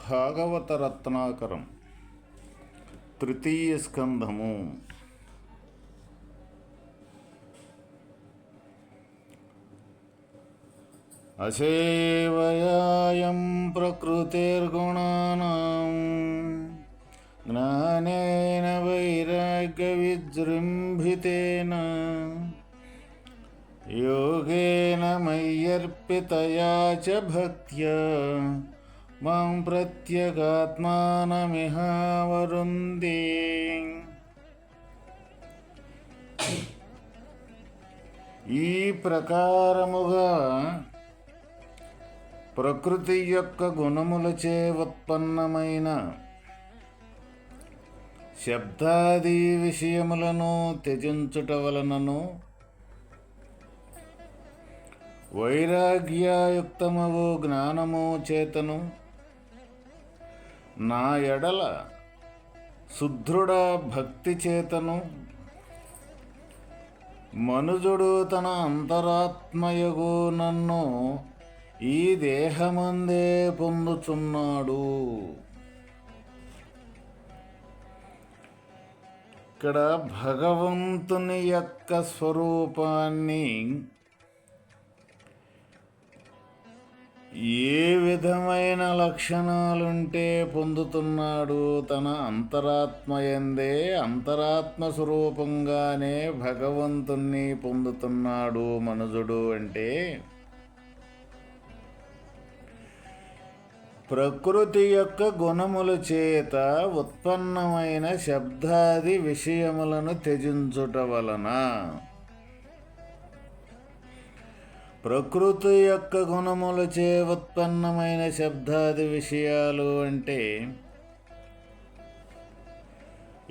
భాగవత రత్నాకరం తృతీయ స్కంధము అసేవయాయం ప్రకృతిర్గుణానాం జ్ఞానేన వైరాగ్యవిజృంభితేన యోగేన మయ్యర్పితయా చ భక్త్యా మాం ప్రత్యేగాత్మానమిహావరుంది ఈ ప్రకారముగా ప్రకృతి యొక్క గుణములచే ఉత్పన్నమైన శబ్దాది విషయములను త్యజించుట వలనను వైరాగ్యాయుక్తమవు జ్ఞానము చేతను నా ఎడల శుద్ధుడ భక్తి చేతను. మనుజుడు తన అంతరాత్మయగు నన్ను ఈ దేహమందే పొందుచున్నాడు. ఇక్కడ భగవంతుని యొక్క స్వరూపాన్ని ఏ విధమైన లక్షణాలుంటే పొందుతున్నాడు తన అంతరాత్మయందే అంతరాత్మ స్వరూపంగానే భగవంతుణ్ణి పొందుతున్నాడు మనుజుడు అంటే ప్రకృతి యొక్క గుణముల చేత ఉత్పన్నమైన శబ్దాది విషయములను త్యజించుట వలన ప్రకృతి యొక్క గుణములచే ఉత్పన్నమైన శబ్దాది విషయాలు అంటే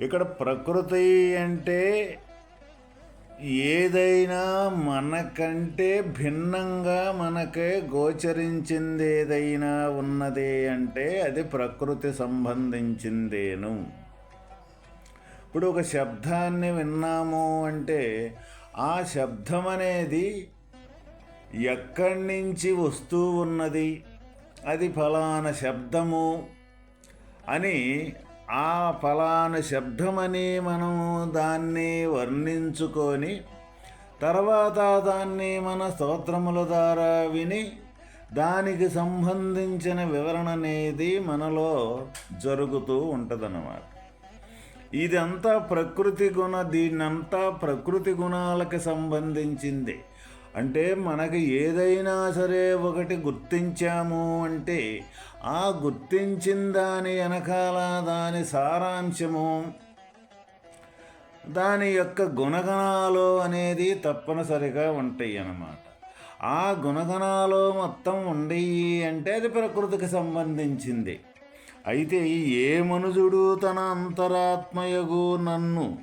ఇక్కడ ప్రకృతి అంటే ఏదైనా మనకంటే భిన్నంగా మనకే గోచరించింది ఏదైనా ఉన్నది అంటే అది ప్రకృతి సంబంధించిందేను. ఇప్పుడు ఒక శబ్దాన్ని విన్నాము అంటే ఆ శబ్దం అనేది ఎక్కడి నుంచి వస్తూ ఉన్నది? అది ఫలాన శబ్దము అని ఆ ఫలాన శబ్దమని మనము దాన్ని వర్ణించుకొని తర్వాత దాన్ని మన స్తోత్రముల ద్వారా విని దానికి సంబంధించిన వివరణ అనేది మనలో జరుగుతూ ఉంటుందన్నమాట. ఇదంతా ప్రకృతి గుణ దీన్నంతా ప్రకృతి గుణాలకు సంబంధించింది. అంటే మనకి ఏదైనా సరే ఒకటి గుర్తించాము అంటే ఆ గుర్తించిన దాని వెనకాల దాని సారాంశము దాని యొక్క గుణగణాలు అనేది తప్పనిసరిగా ఉంటాయి అన్నమాట. ఆ గుణగణాలు మొత్తం ఉండయి అంటే అది ప్రకృతికి సంబంధించింది. అయితే ఏ మనుజుడు తన అంతరాత్మయగు నన్ను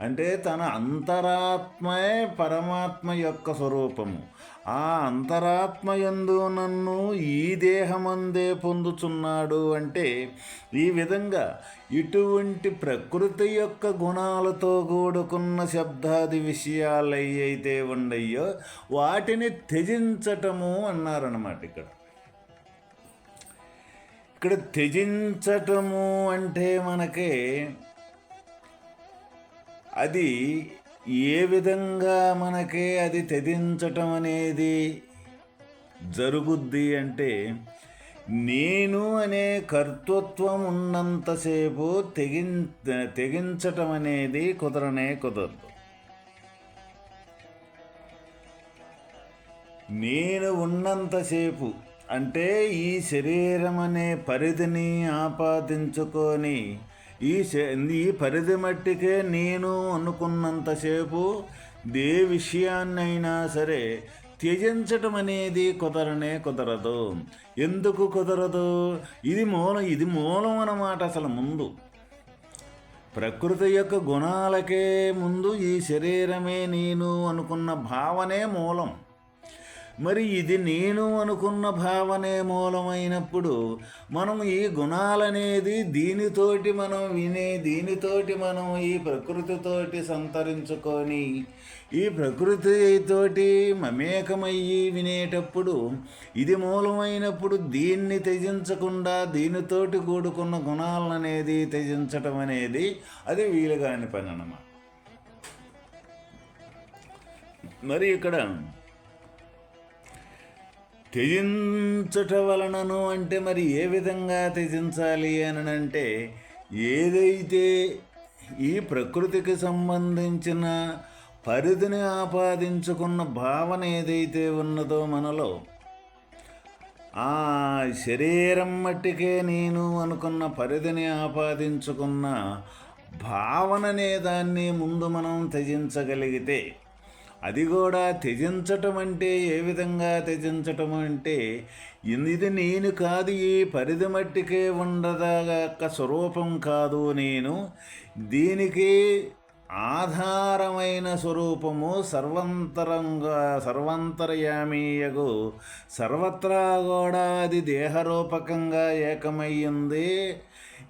అంటే తన అంతరాత్మయే పరమాత్మ యొక్క స్వరూపము. ఆ అంతరాత్మయందు నన్ను ఈ దేహమందే పొందుచున్నాడు అంటే ఈ విధంగా ఇటువంటి ప్రకృతి యొక్క గుణాలతో కూడుకున్న శబ్దాది విషయాలు అయితే ఉండయో వాటిని త్యజించటము అన్నారన్నమాట ఇక్కడ. ఇక్కడ త్యజించటము అంటే మనకి అది ఏ విధంగా మనకి అది తెదించటం అనేది జరుగుద్ది అంటే నేను అనే కర్తృత్వం ఉన్నంతసేపు తెగిం తెగించటం అనేది కుదరనే కుదరదు. నేను ఉన్నంతసేపు అంటే ఈ శరీరం అనే పరిధిని ఆపాదించుకొని ఈ ఈ పరిధి మట్టికే నేను అనుకున్నంతసేపు దే విషయాన్నైనా సరే త్యజించటం అనేది కుదరనే కుదరదు. ఎందుకు కుదరదు? ఇది మూలం ఇది మూలం అన్నమాట అసలు ముందు. ప్రకృతి యొక్క గుణాలకే ముందు ఈ శరీరమే నేను అనుకున్న భావనే మూలం. మరి ఇది నేను అనుకున్న భావనే మూలమైనప్పుడు మనం ఈ గుణాలనేది దీనితోటి మనం వినే దీనితోటి మనం ఈ ప్రకృతితోటి సంతరించుకొని ఈ ప్రకృతితోటి మమేకమయ్యి వినేటప్పుడు ఇది మూలమైనప్పుడు దీన్ని త్యజించకుండా దీనితోటి కూడుకున్న గుణాలనేది త్యజించటం అనేది అది వీలుగాని పని అన్నమాట. మరి ఇక్కడ త్యజించుట వలనను అంటే మరి ఏ విధంగా త్యజించాలి అని అంటే ఏదైతే ఈ ప్రకృతికి సంబంధించిన పరిధిని ఆపాదించుకున్న భావన ఏదైతే ఉన్నదో మనలో ఆ శరీరం మట్టికే నేను అనుకున్న పరిధిని ఆపాదించుకున్న భావననే దాన్ని ముందు మనం త్యజించగలిగితే అది కూడా త్యజించటం అంటే ఏ విధంగా త్యజించటం అంటే ఇది నేను కాదు ఈ పరిధి మట్టికే ఉండదాక స్వరూపం కాదు నేను. దీనికి ఆధారమైన స్వరూపము సర్వంతరంగా సర్వంతర్యామీయగు. సర్వత్రా కూడా అది దేహరూపకంగా ఏకమయ్యింది.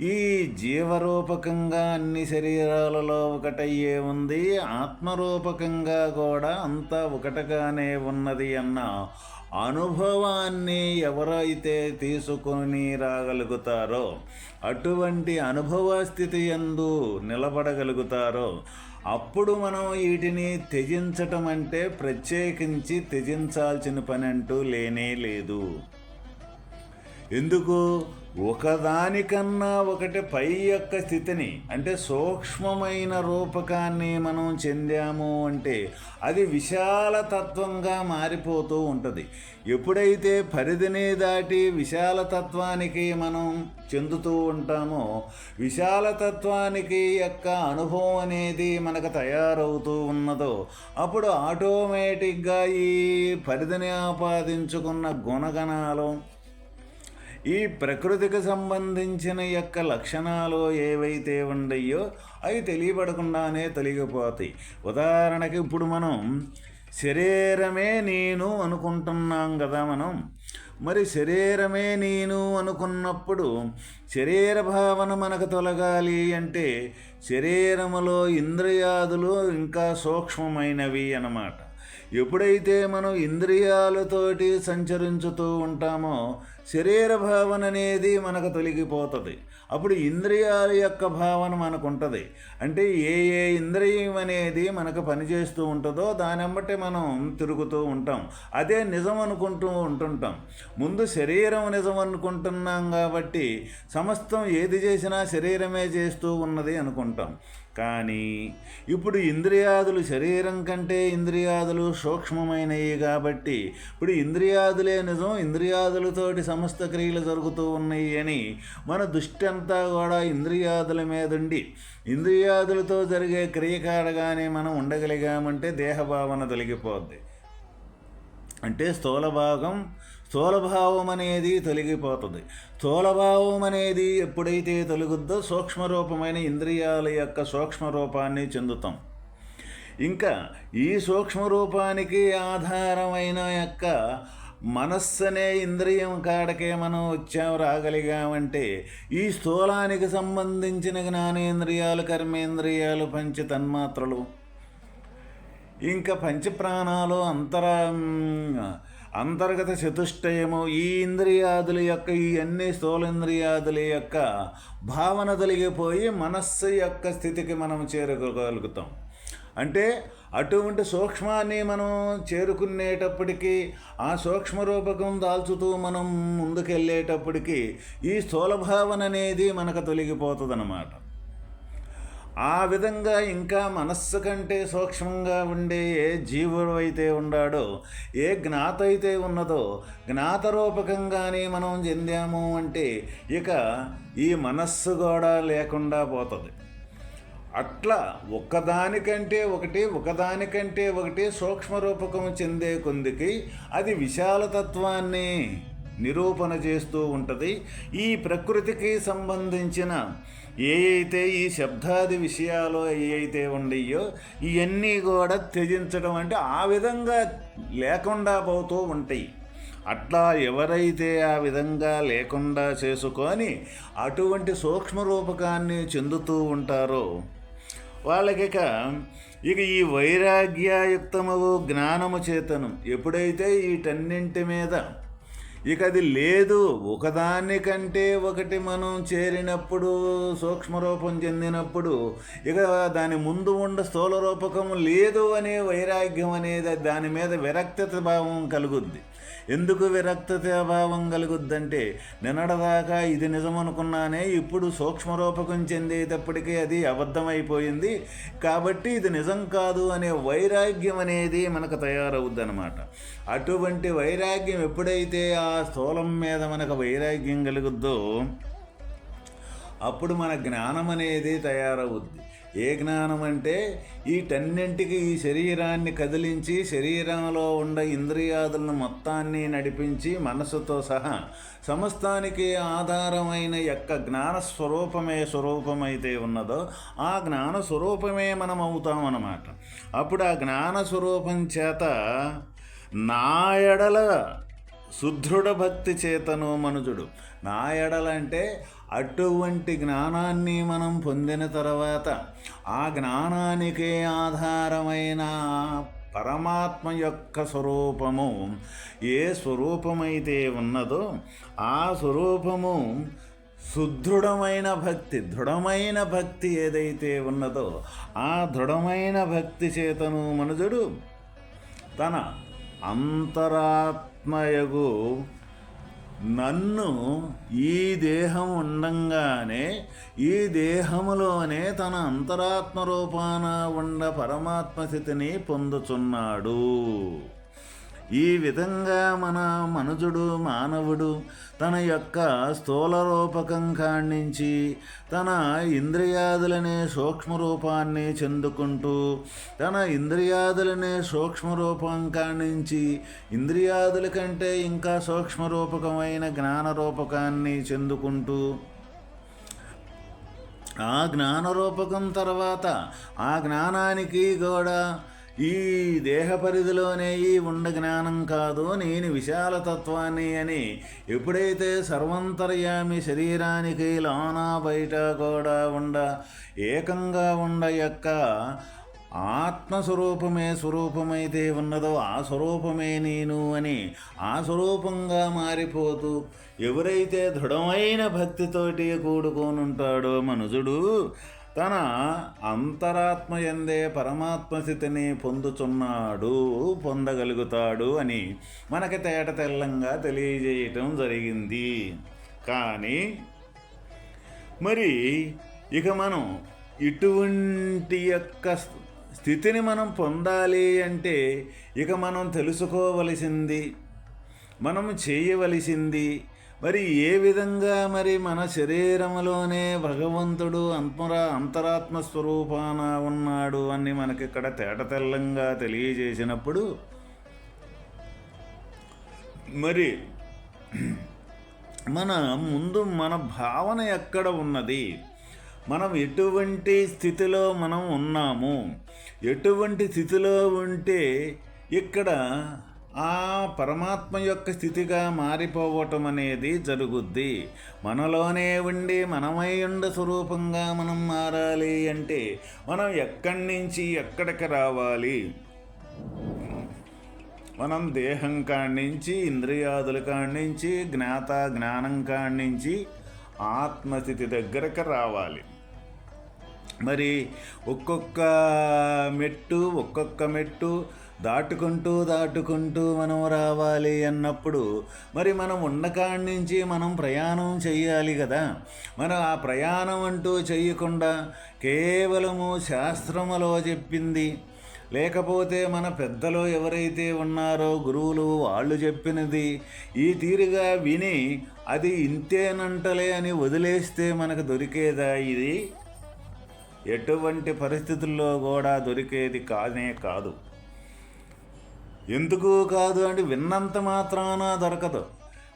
ఈ జీవరూపకంగా అన్ని శరీరాలలో ఒకటయ్యే ఉంది ఆత్మరూపకంగా కూడా అంతా ఒకటగానే ఉన్నది అన్న అనుభవాన్ని ఎవరైతే తీసుకొని రాగలుగుతారో అటువంటి అనుభవ స్థితి ఎందు నిలబడగలుగుతారో అప్పుడు మనం వీటిని త్యజించటం అంటే ప్రత్యేకించి త్యజించాల్సిన పని అంటూ లేనే లేదు. ఎందుకు? ఒకదానికన్నా ఒకటి పై యొక్క స్థితిని అంటే సూక్ష్మమైన రూపకాన్ని మనం చెందాము అంటే అది విశాల తత్వంగా మారిపోతూ ఉంటుంది. ఎప్పుడైతే పరిధిని దాటి విశాల తత్వానికి మనం చెందుతూ ఉంటామో విశాలతత్వానికి యొక్క అనుభవం అనేది మనకు తయారవుతూ ఉన్నదో అప్పుడు ఆటోమేటిక్గా ఈ పరిధిని ఆపాదించుకున్న గుణగణాలు ఈ ప్రకృతికి సంబంధించిన యొక్క లక్షణాలు ఏవైతే ఉండయో అవి తెలియబడకుండానే తొలగిపోతాయి. ఉదాహరణకి ఇప్పుడు మనం శరీరమే నేను అనుకుంటున్నాం కదా మనం. మరి శరీరమే నేను అనుకున్నప్పుడు శరీర భావన మనకు తొలగాలి అంటే శరీరములో ఇంద్రియాదులు ఇంకా సూక్ష్మమైనవి అన్నమాట. ఎప్పుడైతే మనం ఇంద్రియాలతోటి సంచరించుతూ ఉంటామో శరీర భావన అనేది మనకు తొలగిపోతుంది. అప్పుడు ఇంద్రియాల యొక్క భావన మనకు ఉంటుంది అంటే ఏ ఏ ఇంద్రియం అనేది మనకు పనిచేస్తూ ఉంటుందో దాని అమ్మటే మనం తిరుగుతూ ఉంటాం. అదే నిజం అనుకుంటూ ఉంటుంటాం. ముందు శరీరం నిజం అనుకుంటున్నాం కాబట్టి సమస్తం ఏది చేసినా శరీరమే చేస్తూ ఉన్నది అనుకుంటాం. కానీ ఇప్పుడు ఇంద్రియాదులు శరీరం కంటే ఇంద్రియాదులు సూక్ష్మమైనవి కాబట్టి ఇప్పుడు ఇంద్రియాదులే నిజం ఇంద్రియాదులతోటి సమస్త క్రియలు జరుగుతూ ఉన్నాయి అని మన దృష్టి అంతా కూడా ఇంద్రియాదుల మీదుండి ఇంద్రియాదులతో జరిగే క్రియకాడగానే మనం ఉండగలిగామంటే దేహభావన తొలగిపోద్ది. అంటే స్థూల భాగం స్థూలభావం అనేది తొలగిపోతుంది. స్థూలభావం అనేది ఎప్పుడైతే తొలగుద్దో సూక్ష్మరూపమైన ఇంద్రియాల యొక్క సూక్ష్మరూపాన్ని చెందుతాం. ఇంకా ఈ సూక్ష్మరూపానికి ఆధారమైన యొక్క మనస్సనే ఇంద్రియం కాడకే మనం వచ్చాం రాగలిగామంటే ఈ స్థూలానికి సంబంధించిన జ్ఞానేంద్రియాలు కర్మేంద్రియాలు పంచ తన్మాత్రలు. ఇంకా పంచప్రాణాలు అంతర అంతర్గత చతుష్టయము ఈ ఇంద్రియాదుల యొక్క ఈ అన్ని స్థూలేంద్రియాదుల యొక్క భావన తొలగిపోయి మనస్సు యొక్క స్థితికి మనం చేరుకోగలుగుతాం. అంటే అటువంటి సూక్ష్మాన్ని మనం చేరుకునేటప్పటికీ ఆ సూక్ష్మ రూపకం దాల్చుతూ మనం ముందుకెళ్ళేటప్పటికీ ఈ స్థూల భావన అనేది మనకు తొలగిపోతుంది అన్నమాట ఆ విధంగా ఇంకా మనస్సు కంటే సూక్ష్మంగా ఉండే ఏ జీవుడు అయితే ఉన్నాడో ఏ జ్ఞాత అయితే ఉన్నదో జ్ఞాతరూపకంగానే మనం చెందాము అంటే ఇక ఈ మనస్సు కూడా లేకుండా పోతుంది. అట్లా ఒకదానికంటే ఒకటి ఒకదానికంటే ఒకటి సూక్ష్మ రూపకం చెందే కొందికి అది విశాలతత్వాన్ని నిరూపణ చేస్తూ ఉంటుంది. ఈ ప్రకృతికి సంబంధించిన ఏ అయితే ఈ శబ్దాది విషయాలు ఏ అయితే ఉండయో ఇవన్నీ కూడా త్యజించడం అంటే ఆ విధంగా లేకుండా పోతూ ఉంటాయి. అట్లా ఎవరైతే ఆ విధంగా లేకుండా చేసుకొని అటువంటి సూక్ష్మ రూపకాన్ని చెందుతూ ఉంటారో వాళ్ళకిక ఇక ఈ వైరాగ్యయుక్తము జ్ఞానము చేతనం ఎప్పుడైతే వీటన్నింటి మీద ఇక అది లేదు. ఒకదానికంటే ఒకటి మనం చేరినప్పుడు సూక్ష్మరూపం చెందినప్పుడు ఇక దాని ముందు ఉండ స్థూల రూపకం లేదు అనే వైరాగ్యం అనేది దాని మీద విరక్తత భావం కలుగుద్ది. ఎందుకు విరక్తతాభావం కలుగుద్దంటే నిన్నడదాకా ఇది నిజమనుకున్నానే ఇప్పుడు సూక్ష్మరూపకం చెందేటప్పటికీ అది అబద్ధమైపోయింది. కాబట్టి ఇది నిజం కాదు అనే వైరాగ్యం అనేది మనకు తయారవుద్ది అనమాట అటువంటి వైరాగ్యం ఎప్పుడైతే ఆ స్థూలం మీద మనకు వైరాగ్యం కలుగుద్దో అప్పుడు మన జ్ఞానం అనేది తయారవుద్ది. ఏ జ్ఞానం అంటే వీటన్నింటికి ఈ శరీరాన్ని కదిలించి శరీరంలో ఉన్న ఇంద్రియాదులను మొత్తాన్ని నడిపించి మనసుతో సహా సమస్తానికి ఆధారమైన యొక్క జ్ఞాన స్వరూపమే స్వరూపమైతే ఉన్నదో ఆ జ్ఞాన స్వరూపమే మనం అవుతామన్నమాట అప్పుడు ఆ జ్ఞాన స్వరూపం చేత నా ఎడల సుదృఢ భక్తి చేతను మనుజుడు. నా ఎడలంటే అటువంటి జ్ఞానాన్ని మనం పొందిన తర్వాత ఆ జ్ఞానానికే ఆధారమైన పరమాత్మ యొక్క స్వరూపము ఏ స్వరూపమైతే ఉన్నదో ఆ స్వరూపము సుదృఢమైన భక్తి దృఢమైన భక్తి ఏదైతే ఉన్నదో ఆ దృఢమైన భక్తి చేతను మనుజుడు తన అంతరాత్మయగు నన్ను ఈ దేహం ఉండంగానే ఈ దేహములోనే తన అంతరాత్మ రూపాన ఉండ పరమాత్మ స్థితిని పొందుచున్నాడు. ఈ విధంగా మన మనుజుడు మానవుడు తన యొక్క స్థూల రూపకం కాణించి తన ఇంద్రియాదులనే సూక్ష్మరూపాన్ని చెందుకుంటూ తన ఇంద్రియాదులనే సూక్ష్మరూపం కాణించి ఇంద్రియాదుల కంటే ఇంకా సూక్ష్మరూపకమైన జ్ఞానరూపకాన్ని చెందుకుంటూ ఆ జ్ఞానరూపకం తర్వాత ఆ జ్ఞానానికి కూడా ఈ దేహ పరిధిలోనే ఈ ఉండ జ్ఞానం కాదు నేను విశాలతత్వాన్ని అని ఎప్పుడైతే సర్వంతర్యామి శరీరానికి లోన బయట కూడా ఉండ ఏకంగా ఉండ యొక్క ఆత్మస్వరూపమే స్వరూపమైతే ఉన్నదో ఆ స్వరూపమే నేను అని ఆ స్వరూపంగా మారిపోతూ ఎవరైతే దృఢమైన భక్తితోటి కూడుకోనుంటాడో మనుజుడు తన అంతరాత్మ ఎందే పరమాత్మ స్థితిని పొందుచున్నాడు పొందగలుగుతాడు అని మనకి తేట తెల్లంగా తెలియజేయటం జరిగింది. కానీ మరి ఇక మనం ఇటువంటి యొక్క స్థితిని మనం పొందాలి అంటే ఇక మనం తెలుసుకోవలసింది మనం చేయవలసింది మరి ఏ విధంగా మరి మన శరీరంలోనే భగవంతుడు అంతరా అంతరాత్మ స్వరూపాన ఉన్నాడు అని మనకి ఇక్కడ తేటతెల్లంగా తెలియజేసినప్పుడు మరి మన ముందు మన భావన ఎక్కడ ఉన్నది? మనం ఎటువంటి స్థితిలో మనం ఉన్నాము? ఎటువంటి స్థితిలో ఉంటే ఇక్కడ ఆ పరమాత్మ యొక్క స్థితిగా మారిపోవటం అనేది జరుగుద్ది. మనలోనే ఉండి మనమై ఉండ స్వరూపంగా మనం మారాలి అంటే మనం ఎక్కడి నుంచి ఎక్కడికి రావాలి? మనం దేహం కాణించి ఇంద్రియాదుల కాణించి జ్ఞాత జ్ఞానం కాడించి ఆత్మస్థితి దగ్గరకు రావాలి. మరి ఒక్కొక్క మెట్టు ఒక్కొక్క మెట్టు దాటుకుంటూ దాటుకుంటూ మనం రావాలి అన్నప్పుడు మరి మనం ఉండకాడి నుంచి మనం ప్రయాణం చేయాలి కదా. మనం ఆ ప్రయాణం అంటూ చేయకుండా కేవలము శాస్త్రములో చెప్పింది. లేకపోతే మన పెద్దలు ఎవరైతే ఉన్నారో గురువులు వాళ్ళు చెప్పినది ఈ తీరుగా విని అది ఇంతేనంటలే అని వదిలేస్తే మనకు దొరికేదా ఇది? ఎటువంటి పరిస్థితుల్లో కూడా దొరికేది కానే కాదు. ఎందుకు కాదు అంటే విన్నంత మాత్రాన దొరకదు.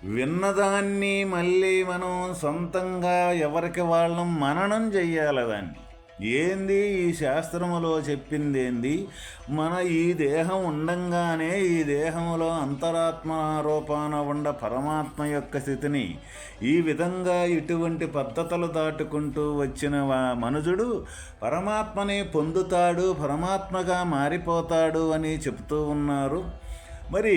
విన్నదాన్ని మళ్ళీ మనం సొంతంగా ఎవరికి వాళ్ళం మననం చెయ్యాలి దాన్ని ఏంది ఈ శాస్త్రములో చెప్పింది ఏంది మన ఈ దేహం ఉండంగానే ఈ దేహంలో అంతరాత్మ రూపాన ఉండ పరమాత్మ యొక్క స్థితిని ఈ విధంగా ఇటువంటి పద్ధతులు దాటుకుంటూ వచ్చిన మనుజుడు పరమాత్మని పొందుతాడు పరమాత్మగా మారిపోతాడు అని చెప్తూ ఉన్నారు. మరి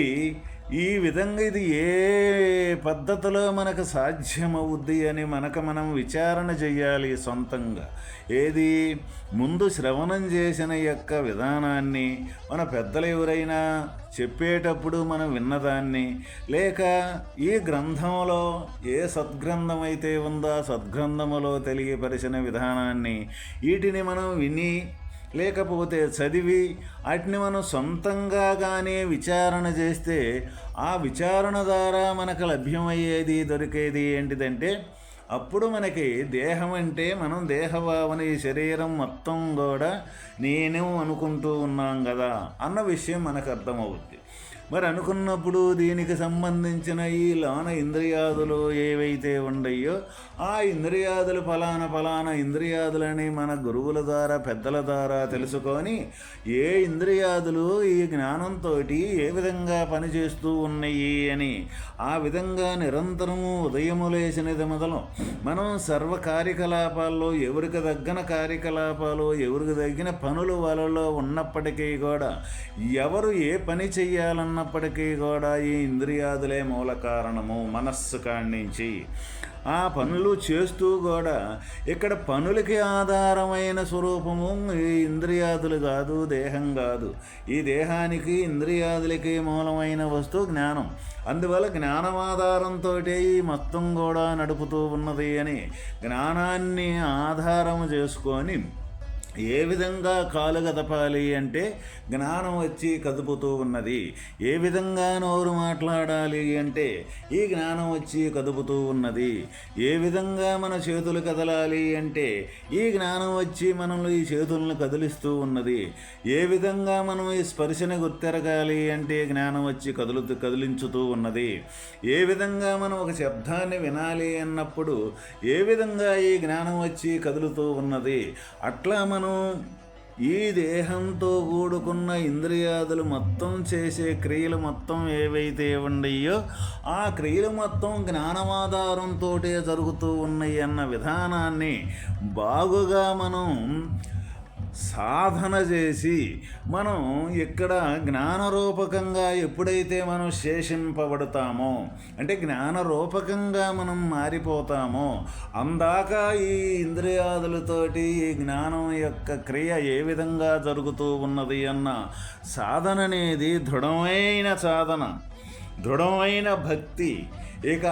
ఈ విధంగా ఇది ఏ పద్ధతిలో మనకు సాధ్యమవుద్ది అని మనకు మనం విచారణ చేయాలి సొంతంగా? ఏది? ముందు శ్రవణం చేసిన యొక్క విధానాన్ని మన పెద్దలు ఎవరైనా చెప్పేటప్పుడు మనం విన్నదాన్ని లేక ఈ గ్రంథంలో ఏ సద్గ్రంథం అయితే ఉందో సద్గ్రంథములో తెలియపరిచిన విధానాన్ని వీటిని మనం విని లేకపోతే చదివి వాటిని మనం సొంతంగా కానీ విచారణ చేస్తే ఆ విచారణ ద్వారా మనకు లభ్యమయ్యేది దొరికేది ఏంటిదంటే అప్పుడు మనకి దేహం అంటే మనం దేహభావన ఈ శరీరం మొత్తం కూడా నేను అనుకుంటూ ఉన్నాం కదా అన్న విషయం మనకు అర్థమవుద్ది. మరి అనుకున్నప్పుడు దీనికి సంబంధించిన ఈ లోన ఇంద్రియాదులు ఏవైతే ఉండయో ఆ ఇంద్రియాదులు ఫలానా ఫలానా ఇంద్రియాదులని మన గురువుల ద్వారా పెద్దల ద్వారా తెలుసుకొని ఏ ఇంద్రియాదులు ఈ జ్ఞానంతో ఏ విధంగా పనిచేస్తూ ఉన్నాయి అని ఆ విధంగా నిరంతరము ఉదయము లేచినది మొదలు మనం సర్వ కార్యకలాపాల్లో ఎవరికి తగ్గిన కార్యకలాపాలు ఎవరికి తగ్గిన పనులు వాళ్ళలో ఉన్నప్పటికీ కూడా ఎవరు ఏ పని చెయ్యాలన్న ఉన్నప్పటికీ కూడా ఈ ఇంద్రియాదులే మూల కారణము మనస్సు కాణించి ఆ పనులు చేస్తూ కూడా ఇక్కడ పనులకి ఆధారమైన స్వరూపము ఈ ఇంద్రియాదులు కాదు దేహం కాదు. ఈ దేహానికి ఇంద్రియాదులకి మూలమైన వస్తువు జ్ఞానం. అందువల్ల జ్ఞానం ఆధారంతో ఈ మొత్తం కూడా నడుపుతూ ఉన్నది అని జ్ఞానాన్ని ఆధారం చేసుకొని ఏ విధంగా కాలు గదపాలి అంటే జ్ఞానం వచ్చి కదుపుతూ ఉన్నది. ఏ విధంగా నోరు మాట్లాడాలి అంటే ఈ జ్ఞానం వచ్చి కదుపుతూ ఉన్నది. ఏ విధంగా మన చేతులు కదలాలి అంటే ఈ జ్ఞానం వచ్చి మనల్ని ఈ చేతులను కదిలిస్తూ ఉన్నది. ఏ విధంగా మనం ఈ స్పర్శని గుర్తెరగాలి అంటే జ్ఞానం వచ్చి కదులుతూ కదిలించుతూ ఉన్నది. ఏ విధంగా మనం ఒక శబ్దాన్ని వినాలి అన్నప్పుడు ఏ విధంగా ఈ జ్ఞానం వచ్చి కదులుతూ ఉన్నది. అట్లా మనం మనం ఈ దేహంతో కూడుకున్న ఇంద్రియాదులు మొత్తం చేసే క్రియలు మొత్తం ఏవైతే ఉండయో ఆ క్రియలు మొత్తం జ్ఞానమాధారంతో జరుగుతూ ఉన్నాయి అన్న విధానాన్ని బాగుగా మనం సాధన చేసి మనం ఇక్కడ జ్ఞానరూపకంగా ఎప్పుడైతే మనం శేషింపబడతామో అంటే జ్ఞానరూపకంగా మనం మారిపోతామో అందాక ఈ ఇంద్రియాదులతోటి ఈ జ్ఞానం యొక్క క్రియ ఏ విధంగా జరుగుతూ ఉన్నది అన్న సాధన అనేది దృఢమైన సాధన దృఢమైన భక్తి ఇక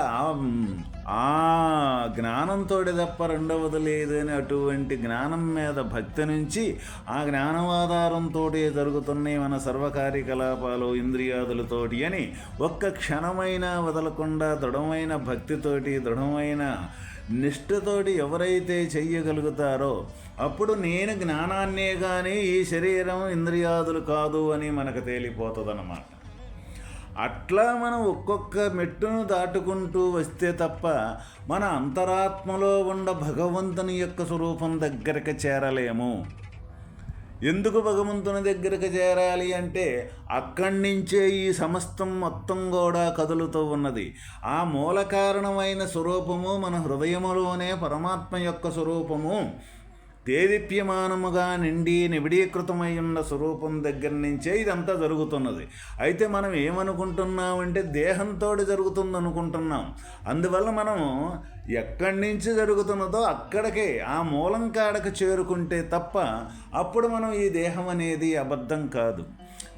ఆ జ్ఞానంతో తప్ప రెండవది లేదని అటువంటి జ్ఞానం మీద భక్తి నుంచి ఆ జ్ఞానవాధారంతో జరుగుతున్నాయి మన సర్వకార్యకలాపాలు ఇంద్రియాదులతోటి అని ఒక్క క్షణమైనా వదలకుండా దృఢమైన భక్తితోటి దృఢమైన నిష్ఠతోటి ఎవరైతే చెయ్యగలుగుతారో అప్పుడు నేను జ్ఞానాన్నే కానీ ఈ శరీరం ఇంద్రియాదులు కాదు అని మనకు తేలిపోతుందన్నమాట. అట్లా మనం ఒక్కొక్క మెట్టును దాటుకుంటూ వస్తే తప్ప మన అంతరాత్మలో ఉన్న భగవంతుని యొక్క స్వరూపం దగ్గరికి చేరలేము. ఎందుకు భగవంతుని దగ్గరకు చేరాలి అంటే అక్కడి నుంచే ఈ సమస్తం మొత్తం కూడా కదులుతూ ఉన్నది. ఆ మూల కారణమైన స్వరూపము మన హృదయములోనే పరమాత్మ యొక్క స్వరూపము. దేదీప్యమానముగా నిండి నిబిడీకృతమై ఉన్న స్వరూపం దగ్గర నుంచే ఇదంతా జరుగుతున్నది. అయితే మనం ఏమనుకుంటున్నామంటే దేహంతో జరుగుతుంది అనుకుంటున్నాం అందువల్ల మనం ఎక్కడి నుంచి జరుగుతున్నదో అక్కడికే ఆ మూలం కాడకు చేరుకుంటే తప్ప అప్పుడు మనం ఈ దేహం అనేది అబద్ధం కాదు.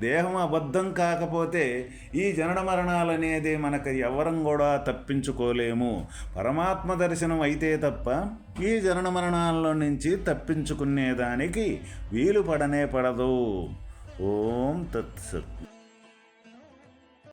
దేహం అబద్ధం కాకపోతే ఈ జనన మరణాలనేది మనకు ఎవరం కూడా తప్పించుకోలేము. పరమాత్మ దర్శనం అయితే తప్ప ఈ జనన మరణాల్లో నుంచి తప్పించుకునేదానికి వీలు పడనే పడదు. ఓం తత్సత్